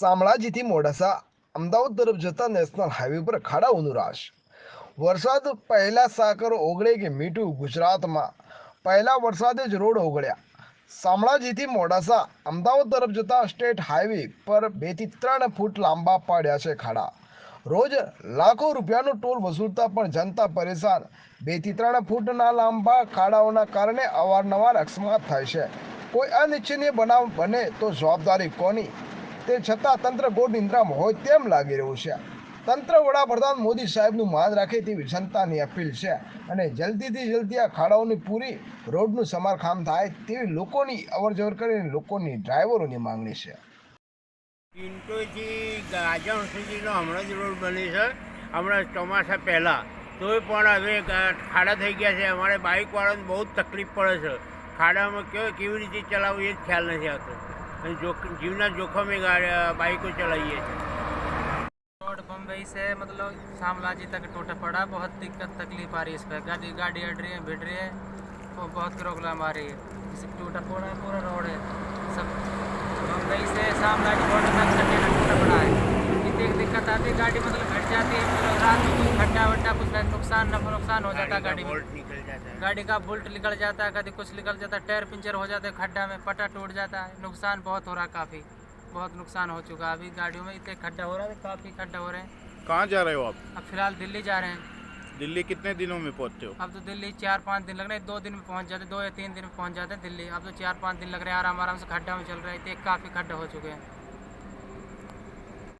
શામળાજીથી મોડાસા, અમદાવાદ તરફ જતા national highway પર ખાડાઓનું રાશ વરસાદ પહેલા સાકર ઓગળે કે મીઠું ગુજરાતમાં. પહેલા વરસાદે જ રોડ ઓગળ્યા. શામળાજીથી મોડાસા, અમદાવાદ તરફ જતા સ્ટેટ હાઈવે પર બેથી ત્રણ ફૂટ લાંબા પાડ્યા છે ખાડા. રોજ લાખો રૂપિયાનો ટોલ વસૂલતા પણ જનતા પરેશાન. બેથી ત્રણ ફૂટના લાંબા ખાડાઓના કારણે અવારનવાર અકસ્માત થાય છે. કોઈ અનિચ્છનીય બનાવ બને તો જવાબદારી કોની? તે છતાં તંત્ર ગોળ નિંદ્રામાં હોય તેમ લાગી રહ્યું છે. તંત્ર વડાપ્રધાન મોદી સાહેબનું માન રાખે તેવી જનતાની અપીલ છે અને જલ્દીથી જલ્દી આ ખાડાઓની પૂરી રોડનું સમારકામ થાય તેવી લોકોની અવરજવર કરીને લોકોની ડ્રાઈવરોની માંગણી છે. ચિંટોથી ગાજણ સુધીનો હમણાં જ રોડ બની છે. હમણાં ચોમાસા પહેલાં. તોય પણ હવે ખાડા થઈ ગયા છે. અમારે બાઇકવાળાને બહુ જ તકલીફ પડે છે. ખાડામાં કેવી કેવી રીતે ચલાવવું એ જ ખ્યાલ નથી આવતો. जीवना जोखम में बाइक को चलाइए। रोड बम्बई से मतलब शामलाजी तक टूटा पड़ा। बहुत दिक्कत, तकलीफ़ आ रही है इस पर। गाड़ी गाड़ी अड़ रही है, भिड़ रही है तो बहुत प्रॉब्लम आ रही है। इसे टूटा पड़ा है, पूरा रोड है। सब बम्बई से शामलाजी रोड तक टूटा पड़ा है। इतनी दिक्कत आती है गाड़ी मतलब घट जाती है रात में कुछ खड्डा वड्डा कुछ नुकसान नफा नुकसान हो जाता है गाड़ी में। बोल्ट निकल जाता है। गाड़ी का बुल्ट निकल जाता है कभी कुछ निकल जाता है टायर पंचर हो जाता है खड्डा में पटा टूट जाता है। नुकसान बहुत हो रहा है काफ़ी बहुत नुकसान हो चुका है। अभी गाड़ियों में इतने खड्डा हो रहा है काफ़ी खड्डा हो रहे हैं। कहाँ जा रहे हो आप? अब फ़िलहाल दिल्ली जा रहे हैं। दिल्ली कितने दिनों में पहुँचते हो? अब तो दिल्ली चार पाँच दिन लग रहे हैं दो दिन में पहुँच जाते दो या तीन दिन में पहुँच जाते हैं दिल्ली। अब तो चार पाँच दिन लग रहे हैं आराम आराम से खड्डा में चल रहे थे काफ़ी खड्डा हो चुके हैं।